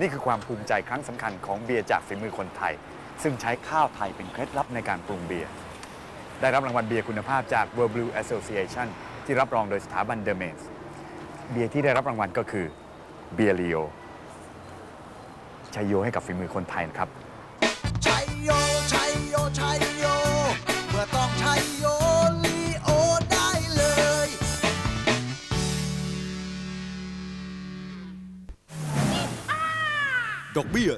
นี่คือความภูมิใจครั้งสำคัญของเบียร์จากฝีมือคนไทย ซึ่งใช้ข้าวไทยเป็นเคล็ดลับในการปรุงเบียร์ ได้รับรางวัลเบียร์คุณภาพจาก World Brew Association ที่รับรองโดยสถาบันเดอเมสเบียร์ที่ได้รับรางวัลก็คือเบียร์ลีโอชัยโยให้กับฝีมือคนไทยนะครับ ชัยโย ชัยโย ชัยโย เมื่อต้องชัยโย ดอกเบี้ย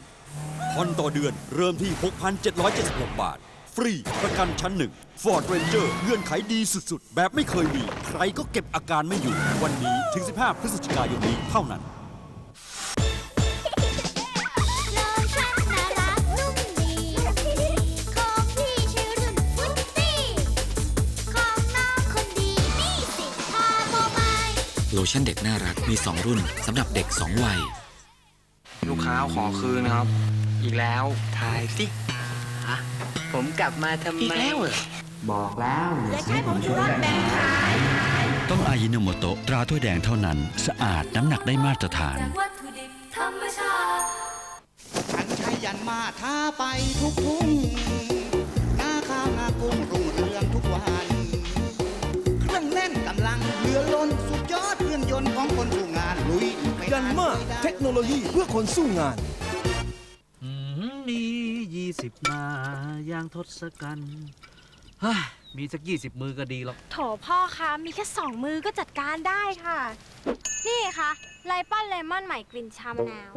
4.5%ผ่อนต่อเดือนเริ่มที่ 6,776 บาท ฟรีประกันชั้นหนึ่ง Ford Ranger เงื่อนไขดีสุดๆ แบบไม่เคยมี ใครก็เก็บอาการไม่อยู่ วันนี้ถึง 15 พฤศจิกายนนี้เท่านั้นโลชั่นน่ารักนุ่มดี ของพี่ชื่อรุ่นฟุตตี้ ของน้องคนดีนี่สิพาโมบาย โลชั่นเด็กน่ารักมี 2 รุ่นสำหรับเด็ก 2 วัย ลูกค้าขอคืนนะครับ อีกแล้วทายสิผมกลับมาทำไม อีกแล้วเหรอ บอกแล้วและใช้ผงชูรสแบ่งขายต้องอายิโนโมโตะตราถ้วยแดงเท่านั้น สะอาดน้ำหนักได้มาตรฐานวัตถุดิบธรรมชาติ ฉันใช้ยันมาท้าไปทุกทุ่ง ไปยันมาเทคโนโลยีเพื่อคนสู้งานมียี่สิบมาอย่างทศกัณฐ์เฮ้ยมีสักยี่สิบมือก็ดีหรอก โถพ่อคะ มีแค่สองมือก็จัดการได้ค่ะ นี่ค่ะไลป้อนเลมอนใหม่กลิ่นชามะนาว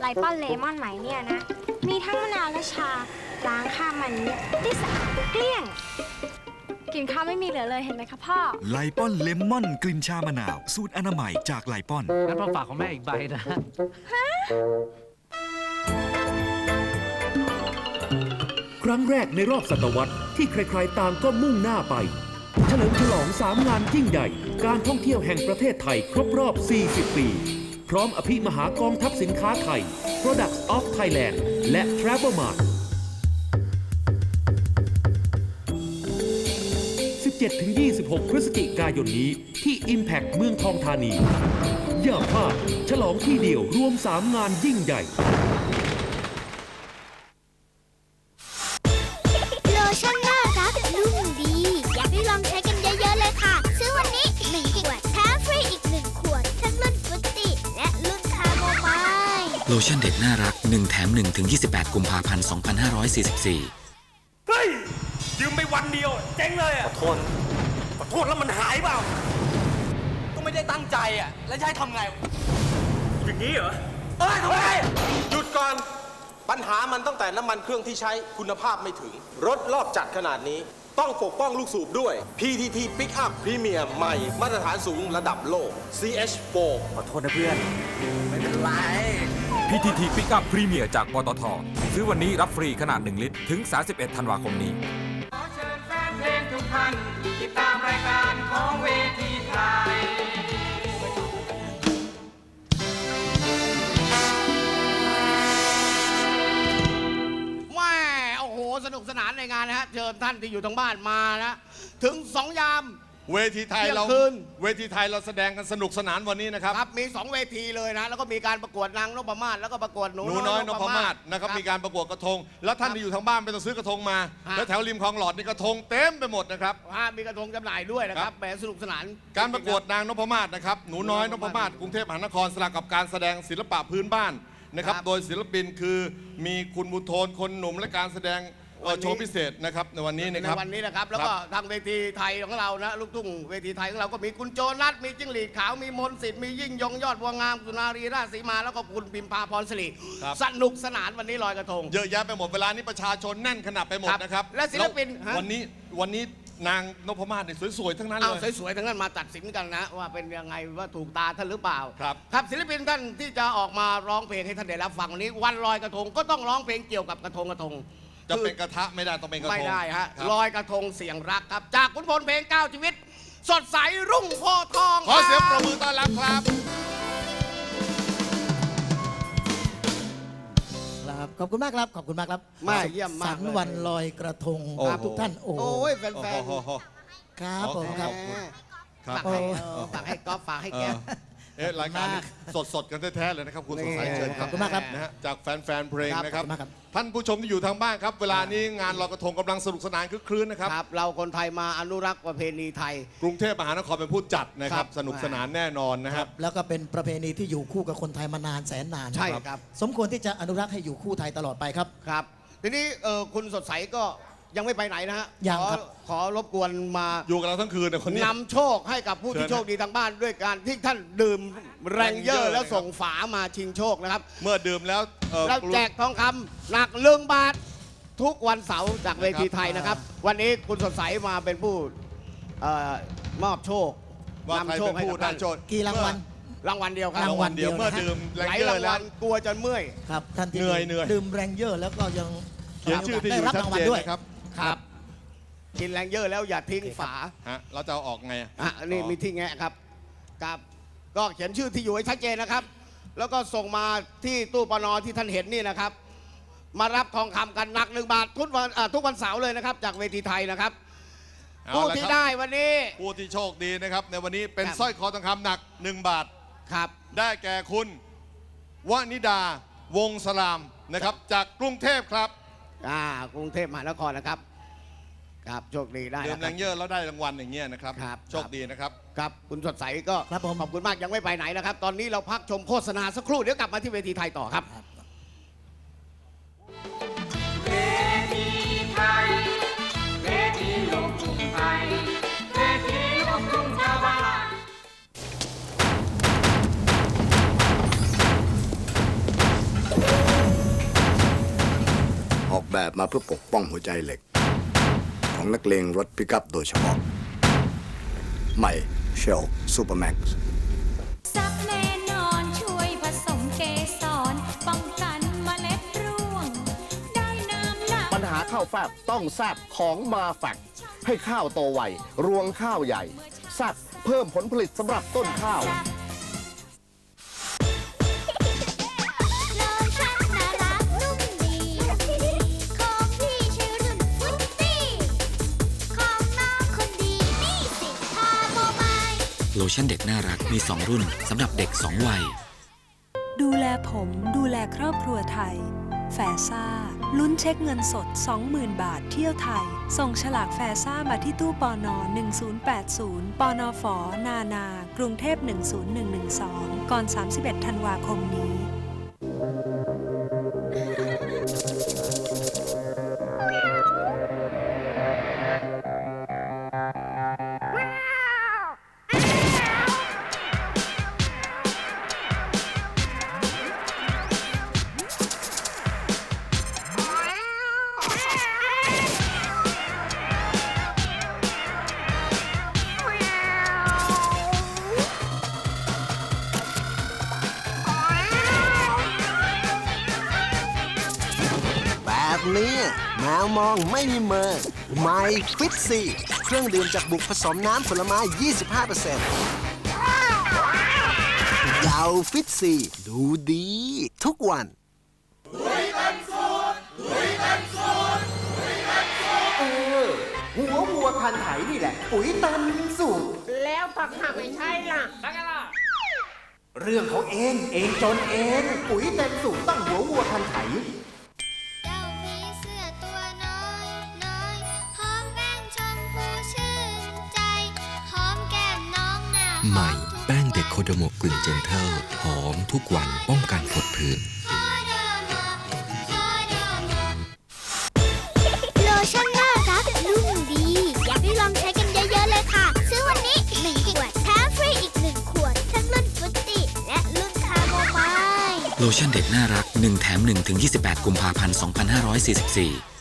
ไลป้อนเลมอนใหม่เนี่ยนะ มีทั้งมะนาวและชา ล้างข้ามมันเนี่ยได้สะอาดเกลี้ยง กลิ่นข้าวไม่มีเหลือเลยเห็นไหมคะพ่อ ไลปอนเลมอนกลิ่นชามะนาว สูตรอนามัยจากไลปอน งั้นพ่อฝากของแม่อีกใบนะ ครั้งแรกในรอบศตวรรษที่ใครๆต่างก็มุ่งหน้าไป เฉลิมฉลอง3งานยิ่งใหญ่ การท่องเที่ยวแห่งประเทศไทยครบรอบ 40 ปี พร้อมอภิมหากองทัพสินค้าไทย Products of Thailand และ Travel Mart 17-26 พฤศจิกายนนี้ที่ Impact เมืองทองธานี อย่าพลาดฉลองที่เดียวรวม 3 งานยิ่งใหญ่ โลชั่นน่ารักนุ่มดี อยากให้ลองใช้กันเยอะ ๆ เลยค่ะ ซื้อวันนี้ 1 ขวดแถมฟรีอีก 1 ขวด ทั้งรุ่นฟุตตี้และรุ่นคาโมไมล์ โลชั่นเด็กน่ารัก 1 แถม 1 ถึง 28 กุมภาพันธ์ 2544เฮ้ยยื มไปวันเดียว เจ๊งเลยอะขอโทษขอโทษแล้วมันหายเปล่า ก็ไม่ได้ตั้งใจอะ แล้วจะให้ทำไง อย่างนี้เหรอ เอ้ยทำไม หยุดก่อน ปัญหามันตั้งแต่น้ำมันเครื่องที่ใช้คุณภาพไม่ถึง รถรอบจัดขนาดนี้ ต้องปกป้องลูกสูบด้วย PTT Pickup Premium ใหม่ มาตรฐานสูงระดับโลก CH4 ขอโทษนะเพื่อน ไม่เป็นไร PTT Pickup Premier จากปตท ซื้อวันนี้รับฟรีขนาด 1 ลิตร ถึง 31 ธันวาคมนี้ แม่โอ้โห สนุกสนานในงานนะฮะเชิญท่านที่อยู่ทางบ้านมานะ ถึงสองยาม เวทีไทยเรา เที่ยงคืน เวทีไทยเราแสดงกันสนุกสนานวันนี้นะครับ ครับ มีสองเวทีเลยนะ แล้วก็มีการประกวดนางนพมาศแล้วก็ประกวดหนูหนูน้อยนพมาศนะครับ มีการประกวดกระทง แล้วท่านที่อยู่ทางบ้านไปต้องซื้อกระทงมาฮะแล้วแถวริมคลองหลอดนี่กระทงเต็มไปหมดนะครับอ่ามีกระทงจำหน่ายด้วยนะคครัรับ บแหมสนุกสนาน การประกวดนางนพมาศนะครับ หนูน้อยนพมาศกรุงเทพมหานครสลับกับการแสดงศิลปะพื้นบ้านนะครับโดยศิลปินคือมีคุณบุญโทนคนหนุ่มและการแสดง เอ่อโชว์พิเศษนะครับในวันนี้นะในครับ วันนี้นะครับ แล้วก็ทางเวทีไทยของเรานะลูกทุ่งเวทีไทยของเราก็มีคุณโจนัทมีจิ้งหรีดขาวมีมนต์สิทธิ์มียิ่งยงยอดบัวงามสุนารีราชสีมาแล้วก็คุณพิมพาพรสิริครับ สนุกสนานวันนี้ลอยกระทง เยอะแยะไปหมดเวลานี้ประชาชนแน่นขนาดไปหมดครับนะครับและศิลปินฮะ วันนี้วันนี้นางนพมาศเนี่ยสวยๆทั้งนั้นเอาเลยสวยๆทั้งนั้นมาตัดสินกันนะ ว่าเป็นยังไงว่าถูกตาท่านหรือเปล่าครับครับศิลปินท่านที่จะออกมาร้องเพลงให้ท่านได้รับฟังวันนี้ วันลอยกระทงก็ต้องร้องเพลงเกี่ยวกับกระทงกระทง จะคือเป็นกระทะไม่ได้ต้องเป็นกระทงไม่ได้ฮะครับลอยกระทงเสียงรักครับ จากขุนพลเพลงเก้าชีวิต สดใสรุ่งโพธิ์ทองขอเสียงคปรบบมือต้อนรับครับ ครับขอบคุณมากครับ ขอบคุณมากครับไม่เยี่ยมมากสันเลยวันลอยกระทงโอ้โห ครับทุกท่านโอ้โหโอ้ยแฟนโอ้โห ครับผมครับๆครับ ฝากให้เออฝากให้ก๊อฟฝากให้แก้วเออ เอ๊ะรายการนี้สดๆกันแท้ๆเลยนะครับคุณสดใสเชิญครับขอบคุณมากครับนะฮะจากแฟนๆเพลงนะครับ ขอบคุณมากครับ ท่านผู้ชมที่อยู่ทางบ้านครับ เวลานี้งานลอยกระทงกำลังสนุกสนานคึกครื้นนะครับ ครับ เราคนไทยมาอนุรักษ์ประเพณีไทย กรุงเทพมหานครเป็นผู้จัดนะครับ ครับ สนุกสนานแน่นอนนะครับแล้วก็เป็นประเพณีที่อยู่คู่กับคนไทยมานานแสนนานใช่ครับ สมควรที่จะอนุรักษ์ให้อยู่คู่ไทยตลอดไปครับ ครับ ทีนี้เออคุณสดใสก็ ยังไม่ไปไหนนะฮะยังขอครับ ขอรบกวนมาอยู่กับเราทั้งคืนนะคนเนี้ย นำโชคให้กับผู้ที่เชิญนะโชคดีทางบ้านด้วยการที่ท่านดื่มแรงเยอ Ranger ร์แล้วนะครับส่งฝามาชิงโชคนะครับ เมื่อดื่มแล้วเอ่อแล้วแจกทองคำหนักลึงบาท ทุกวันเสาร์จากเวทีไทยนะครับ วันนี้คุณสดใสมาเป็นผู้เอ่อมอบโชคว่าใครนำโชเป็คนให้ผู้กับได้ท่านโชคกี่รางวัล รางวัลเดียวครับรางวัลเดียวเมื่อดื่มแรงหลายเยอรางร์แล้วัวลกลัวจนเมื่อย ครับท่านที่เหนื่อยเหนื่อยดื่มแรงเยอะแล้วก็ยังเขียนชื่อที่อได้ยู่รับชัดรางวัเจลนด้วย นะครับ ครับ กินแรงเยอะแล้วอย่าทิ้งฝาฮะเราจะเอาออกไงอะอะอันนี่มีที่แงะครับครับ ก็เขียนชื่อที่อยู่ให้ชัดเจนนะครับ แล้วก็ส่งมาที่ตู้ปนที่ท่านเห็นนี่นะครับ มารับทองคำกันหนักหนึ่งบาททุกวันอะทุกวันเสาร์เลยนะครับ จากเวทีไทยนะครับเอาผู้ละที่ครับได้วันนี้ ผู้ที่โชคดีนะครับ ในวันนี้เป็นครับ สร้อยคอทองคำหนัก 1 บาท ครับ ได้แก่คุณวนิดาวงสลามนะครับ จากกรุงเทพครับ อ่ากรุงเทพมหานครนะครับ ครับโชคดีได้เดิมนะคแรรับงเยอะแล้วได้รางวัลอย่างเงี้ยนะครับครับ โชคดีนะครับ ครับ คุณสดใสก็ครับผม ขอบคุณมากยังไม่ไปไหนนะครับ ตอนนี้เราพักชมโฆษณาสักครู่เดี๋ยวกลับมาที่เวทีไทยต่อครับออก แบบมาเพื่อปกป้องหัวใจเหล็ก ของนักเลงรถปิกัพโดยเฉพาะ ใหม่เชลซูเปอร์แม็กซ์ซับแน่นอนช่วยผสมเกสรป้องกันเมล็ดร่วง ได้น้ำหนักปัญหาข้าวแฟบต้องแซบของมาแฟกให้ข้าวโตไวรวงข้าวใหญ่แซบเพิ่มผลผลิตสำหรับต้นข้าวโล โลชั่นเด็กน่ารักมี 2 รุ่นสำหรับเด็ก 2 วัย ดูแลผมดูแลครอบครัวไทย แฟซ่า ลุ้นเช็คเงินสด 20,000 บาทเที่ยวไทย ส่งฉลากแฟซ่ามาที่ตู้ปอนอ1080ปอนอฝอนานา กรุงเทพ 10112 ก่อน 31 ธันวาคมนี้ มวมองไม่มีเมอไม่ฟิตซีเครื่องดื่มจากบุกผสมน้ำผลไม้ 25%ยาวฟิตซีดูดี ทุกวันหัววัวพันธุ์ไถนี่แหละ ปุ๋ยเต็มสูตรแล้วถ้าข้าไม่ใช่ล่ะแล้วกันล่ะ เรื่องของเอง เองจนเอง ปุ๋ยเต็มสูตรต้องหัววัวพันธุ์ไถ ใหม่แป้งเด็กโคโดโมะกลิ่นเจนเทลหอมทุกวันป้องกันผดผื่นโลชั่นน่ารักนุ่มดี อยากให้ลองใช้กันเยอะ ๆ เลยค่ะ ซื้อวันนี้ 1 ขวดแถมฟรีอีก 1 ขวด ทั้งรุ่นฟุตติและรุ่นคาโมไมล์โลชั่นเด็กน่ารัก 1 แถม 1 ถึง 28 กุมภาพันธ์ 2544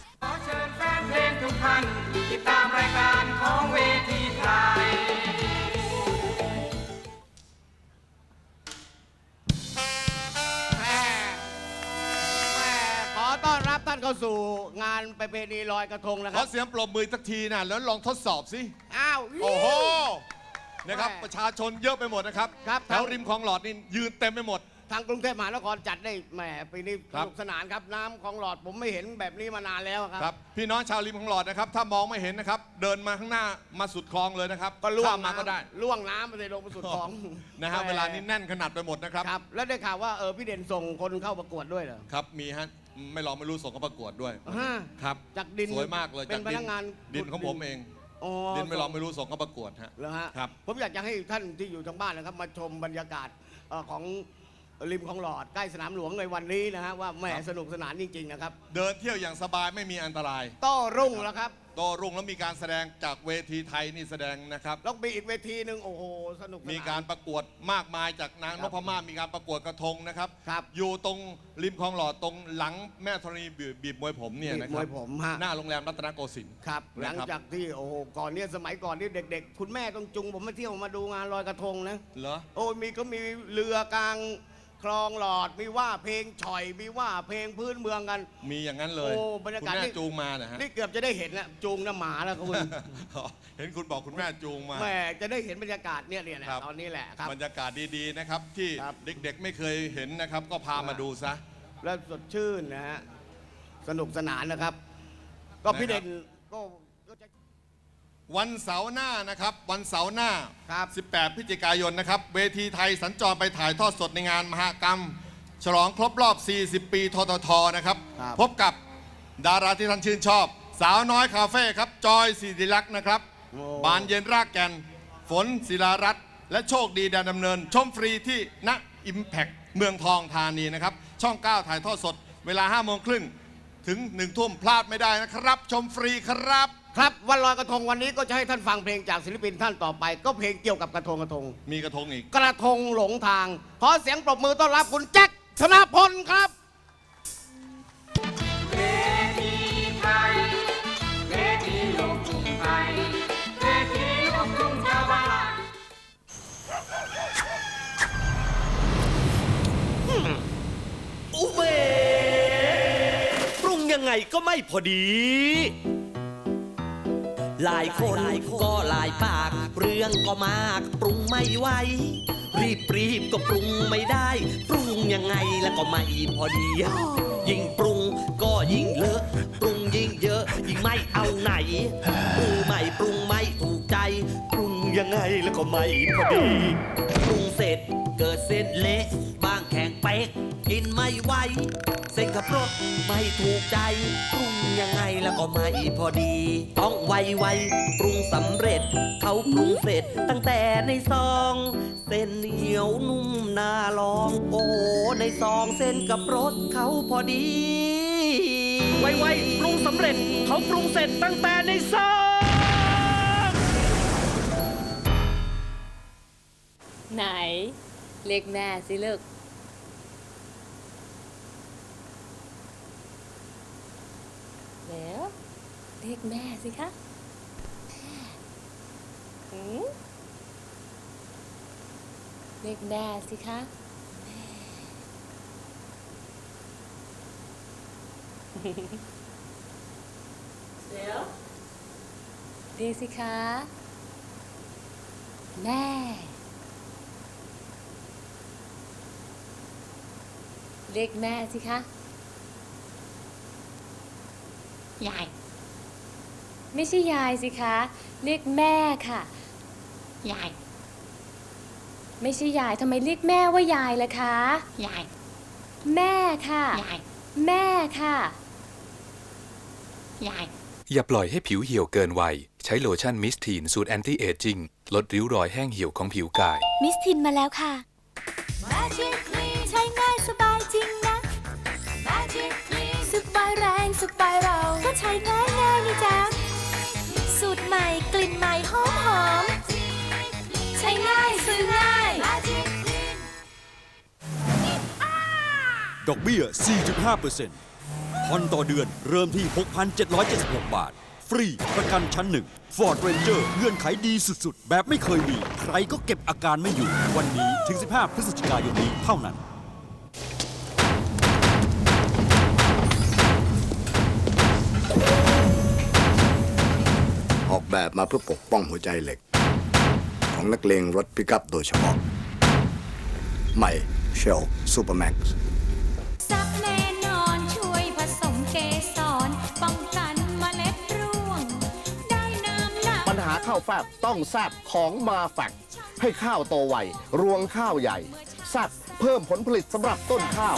สู่งานประเพณีลอยกระทงนะขคอรับ เสียงปรบมือสักทีนะแล้วลองทดสอบสิ อ้าว โอ้โห นะครับประชาชนเยอะไปหมดนะครับ ครับ แถวริมคลองหลอดนี่ยืนเต็มไปหมด ทางกรุงเทพมหานครจัดได้แหมปีนี้คสรับ นุกสนานครับน้ำของหลอดผมไม่เห็นแบบนี้มานานแล้วครับ ครับ พี่น้องชาวริมของหลอดนะครับ ถ้ามองไม่เห็นนะครับ เดินมาข้างหน้ามาสุดคลองเลยนะครับก็ล่วงข้ามมาก็ได้ ล่วงน้ำไปเลยลงไปสุดคลองนะฮะ แหมเวลานี้แน่นขนาดไปหมดนะครับ ครับ แล้วได้ข่าวว่าเออพี่เด่นส่งคนเข้าประกวดด้วยเหรอ ครับ มีฮะ ไม่ลองไม่รู้ส่งเข้าประกวดด้วยฮะครับจากดินสวยมากเลยเป็นจากดิพนักงานดินของผมเองอ๋อ ดินไม่ลองไม่รู้ส่งเข้าประกวดฮะเหรอฮะครับ ผมอยากจะให้ท่านที่อยู่ทางบ้านนะครับ มาชมบรรยากาศเอ่อของริมของหลอดใกล้สนามหลวงในวันนี้นะฮะว่าแหมสนุกสนานจริงๆนะครับ เดินเที่ยวอย่างสบายไม่มีอันตรายโต้รุ่งแล้วครับ โตรุ่งแล้วมีการแสดงจากเวทีไทยนี่แสดงนะครับ แล้วมีอีกเวทีหนึ่งโอ้โหสนุกสนน มีการประกวดมากมายจากนางคนรับพมาศมีการประกวดกระทงนะครับ ครับ อยู่ตรงริมคลองหลอดตรงหลังแม่ธรณีบีบบีบมวยผมเนี่ยนะคบีบมรัวยผมฮะ หน้าโรงแรมรัตนโกสินทร์ ครับหนะลังครับ จากที่โอ้โหก่อนเนี่ยสมัยก่อนนี่เด็ก ๆ คุณแม่ต้องจุงผมมาเที่ยวมาดูงานลอยกระทงนะ เหรอ โอ้ยมีก็มีเรือกลาง คลองหลอดมีว่าเพลงฉ่อยมีว่าเพลงพื้นเมืองกัน มีอย่างนั้นเลยโอ้บรรยากาศคุณนี่ แม่จูงมานะฮะนี่เกือบจะได้เห็นแล้วจูงน้ำหมาแล้วคุณเห็นคุณบอกคุณแม่จูงมาแม่จะได้เห็นบรรยากาศเนี่ยเนี่ยแหละครับ ตอนนี้แหละครับ บรรยากาศดีๆนะครับ ที่เด็กๆไม่เคยเห็นนะครับ ก็พามาดูซะ แล้วสดชื่นนะฮะสนุกสนานนะครับ ก็พี่นะครับเด่นก็ วันเสาร์หน้านะครับวันเสาร์หน้า18 พฤศจิกายนนะครับ เวทีไทยสัญจรไปถ่ายทอดสดในงานมหกรรม ฉลองครบรอบ 40 ปีทททนะครับพบกับดาราที่ท่านชื่นชอบ สาวน้อยคาเฟ่ครับ จอยสิริลักษณ์นะครับ บานเย็นรากแก่น ฝนศิลารัตน์และโชคดีแดนดำเนิน ชมฟรีที่ณอิมแพคเมืองทองธานีนะครับ ช่อง 9 ถ่ายทอดสด เวลา5โมงครึ่งถึง1ทุ่มพลาดไม่ได้นะครับ ชมฟรีครับ ครับวันลอยกระทงวันนี้ก็จะให้ท่านฟังเพลงจากศิลปินท่านต่อไป ก็เพลงเกี่ยวกับกระทงกระทง มีกระทงอีก กระทงหลงทาง ขอเสียงปรบมือต้อนรับคุณแจ็คธนพลครับเวทีไทยเวทีลูกทุ่งไทยเวทีลูกทุ่งชาวบ้านอุเบปรุงยังไงก็ไม่พอดี หลายคนก็หลายปาก เรื่องก็มากปรุงไม่ไหวรีบรีบก็ปรุงไม่ได้ ปรุงยังไงแล้วก็ไม่พอดียิ่งปรุงก็ยิ่งเลอะปรุงยิ่งเยอะ ยิ่งไม่เอาไหนมือใหม่ปรุงไม่ถูกใจ ปรุงยังไงแล้วก็ไม่พอดี ปรุงเสร็จเกิดเส้นเละ แข็งเป๊กกินไม่ไหวเส้นขับรถไม่ถูกใจปรุงยังไงแล้วก็ไม่พอดี ต้องไวไวๆปรุงสำเร็จ เขาปรุงเสร็จตั้งแต่ในซอง เส้นเหนียวนุ่มน่าลอง โอ้โหในซองเส้นกับรสเขาพอดี ไวๆปรุงสำเร็จ เขาปรุงเสร็จตั้งแต่ในซอง ไหน เรียกแม่สิลูกเดี๋ยว เรียกแม่สิคะหืมเรียกแม่สิคะแม่เดี๋ยวเรียกสิคะแม่เรียกแม่สิคะยาย ไม่ใช่ยายสิคะ เรียกแม่ค่ะ ยาย ไม่ใช่ยายทำไมเรียกแม่ว่ายายล่ะคะ ยาย แม่ค่ะ ยาย แม่ค่ะ ยาย อย่าปล่อยให้ผิวเหี่ยวเกินวัย ใช้โลชั่นมิสทีนสูตรแอนตี้เอจิ้งลดริ้วรอยแห้งเหี่ยวของผิวกาย มิสทินมาแล้วค่ะ Magic Clean ใช้ง่ายสบายจริงนะ Magic Clean สบายแรงสบาย ดอกเบี้ย 4.5%ผ่อนต่อเดือนเริ่มที่ 6,776 บาท ฟรีประกันชั้นหนึ่ง Ford Ranger เงื่อนไขดีสุดๆ แบบไม่เคยมี ใครก็เก็บอาการไม่อยู่ วันนี้ถึง 15 พฤศจิกายนนี้เท่านั้น ออกแบบมาเพื่อปกป้องหัวใจเหล็ก ของนักเลงรถปิกัพโดยเฉพาะ ใหม่เช ข้าวแฟบต้องทราบของมาฝัก ให้ข้าวโตไวรวงข้าวใหญ่แซบเพิ่มผลผลิตสำหรับต้นข้าว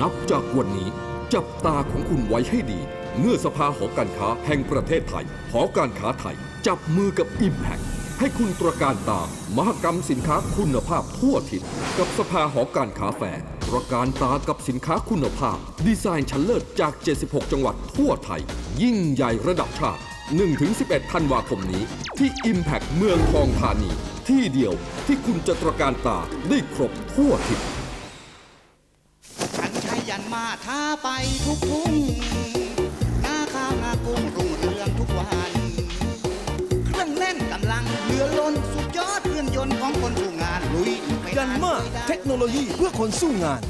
นับจากวันนี้จับตาของคุณไว้ให้ดี เมื่อสภาหอการค้าแห่งประเทศไทย หอการค้าไทย จับมือกับ Impact ให้คุณตระการตามหกรรมสินค้าคุณภาพทั่วทิศกับสภาหอการค้าแฟร์ตระการตากับสินค้าคุณภาพ ดีไซน์ชั้นเลิศจาก 76 จังหวัดทั่วไทย ยิ่งใหญ่ระดับชาติ 1-11 ธันวาคมนี้ ที่ Impact เมืองทองธานี ที่เดียวที่คุณจะตระการตาได้ครบทั่วทิศฉันใช้ยันมาท้าไปทุกทุ่งหน้าข้าวหน้ากุ้งรุง ยไปยันมาเทคโนโลยีเพื่อคนสู้งาน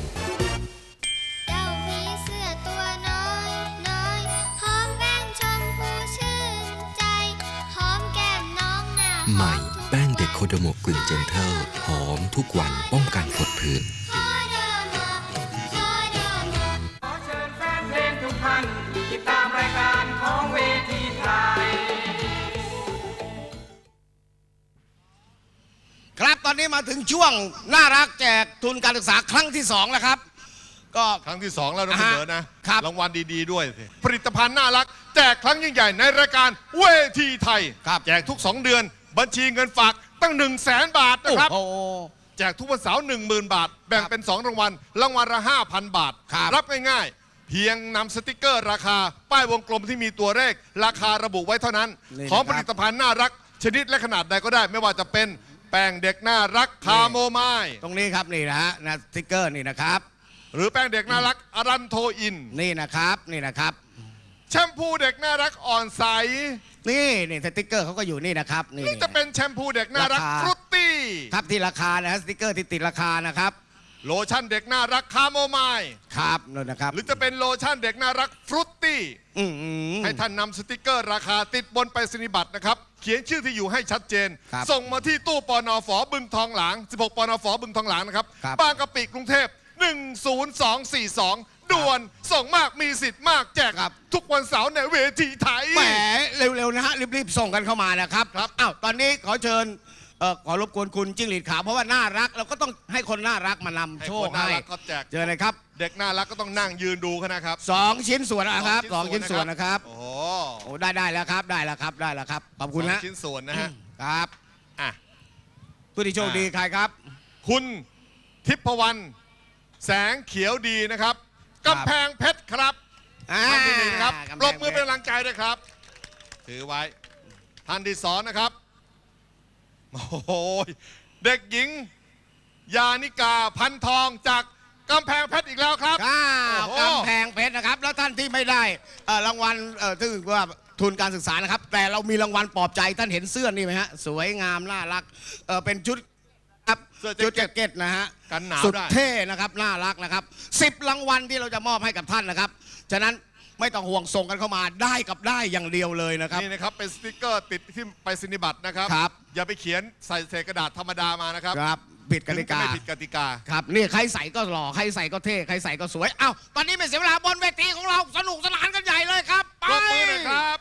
เจ้ามีเสื้อตัวน้อยน้อยหอมแป้งชมพูชื่นใจหอมแก้มน้องหน้าใหม่แป้งเด็กโคโดโมกลิ่นเจนเทลหอมทุกวันป้องกันผดผื่น มาถึงช่วงน่ารักแจกทุนการศึกษาครั้งที่สองแล้วครับ ก็ ครั้งที่สองแล้วนะอ่าคุณฮะเหนือนะรางวัลดีๆด้วยสิผลิตภัณฑ์น่ารัก แจกครั้งยิ่งใหญ่ในรายการเวทีไทยแจกทุก 2 เดือน บัญชีเงินฝากตั้ง 1 0 0 0 0แสนบาทนะครับ โอ้โห แจกทุกวันเสาร์1 0,000 บาท แบ่งเป็น 2 รางวัล รางวัลละ 5,000 บาทรับง่ายๆ เพียงนำสติกเกอร์ราคา ป้ายวงกลมที่มีตัวเลขราคาระบุไว้เท่านั้น นี่นะครับ ของผลิตภัณฑ์น่ารัก ชนิดและขนาดใดก็ได้ ไม่ว่าจะเป็น แป้งเด็กน่ารักคาโมไมล์ตรงนี้ครับนี่นะฮะนะสติ๊กเกอร์นี่นะครับ หรือแป้งเด็กน่ารักอารันโทอิน นี่นะครับนี่นะครับ แชมพูเด็กน่ารักอ่อนใส นี่นี่สติ๊กเกอร์เขาก็อยู่นี่นะครับนี่นี่จะเป็นแชมพูเด็กน่ารักราคาฟรุตตี้ครับที่ราคานะฮะสติ๊กเกอร์ที่ติดราคานะครับโลชั่นเด็กน่ารักคาโมไมล์ครับนั่นนะครับ หรือจะเป็นโลชั่นเด็กน่ารักฟรุตตี้อืมให้ท่านนำสติกเกอร์ราคาติดบนไปรษณียบัตรนะครับ เขียนชื่อที่อยู่ให้ชัดเจน ครับส่งมาที่ตู้ปอนอฝอบึงทองหลาง 16ปอนอฝอบึงทองหลางนะครับครับบางกะปิกรุงเทพ 10242 ด่วนส่งมากมีสิทธิ์มากแจกทุกวันเสาร์ในเวทีไทย แหมเร็วๆนะฮะรีบๆส่งกันเข้ามานะครับครับอ้าวตอนนี้ขอเชิญเอ่อขอรบกวนคุณจิ้งหรีดขาวเพราะว่าน่ารักเราก็ต้องให้คนน่ารักมานำให้โชคคนน่าให้รักก็แจก เจอเลยครับเด็กน่ารักก็ต้องนั่งยืนดูเขานะครับ สองชิ้นส่วนนะครับสสอองงชิ้ชิ้นนส่ส่ววนนนะครับ โอ้โหโอ้ได้ได้แล้วครับได้แล้วครับได้แล้วครับขอบคุณสนะองชิ้นส่วนนะฮะครับอะ ผู้ที่โชคดีใครครับ คุณทิพวรรณแสงเขียวดีนะครับกำแพงเพชรครับอ่าท่านที่หนึ่งนะครับกำแพงเพชรปรบมือเป็นกำลังใจด้วยครับ ถือไว้ท่านที่สองนะครับ โอ้โหเด็กหญิง ยานิกาพันทองจาก กำแพงเพชรอีกแล้วครับอ้าวโอ้โห กำแพงเพชรนะครับ แล้วท่านที่ไม่ได้เอ่อรางวัลเอ่อซึ่งว่าทุนการศึกษานะครับ แต่เรามีรางวัลปลอบใจท่านเห็นเสื้อนี่ไหมฮะ สวยงามน่ารักเอ่อเป็นชุดครับเสื้อชุดแจ็แจ็คคเก็ตเก็ตนะฮะกันหนาวสุดได้ เท่นะครับน่ารักนะครับสิบรางวัลที่เราจะมอบให้กับท่านนะครับ ฉะนั้นไม่ต้องห่วงส่งกันเข้ามาได้กับได้อย่างเดียวเลยนะครับ นี่นะครับเป็นสติกเกอร์ติดที่ไปสนิบัตรนะครับ ครับอย่าไปเขียนใส่เศษกระดาษธรรมดามานะครับ ครับ ผิดกติกา ถึงจะไม่ผิดกติกา ครับนี่ใครใส่ก็หล่อใครใส่ก็เท่ใครใส่ก็สวยอ้าวตอนนี้ไม่เสียเวลาบนเวทีของเราสนุกสนานกันใหญ่เลยครับ ไป ปรบมือหน่อยครับ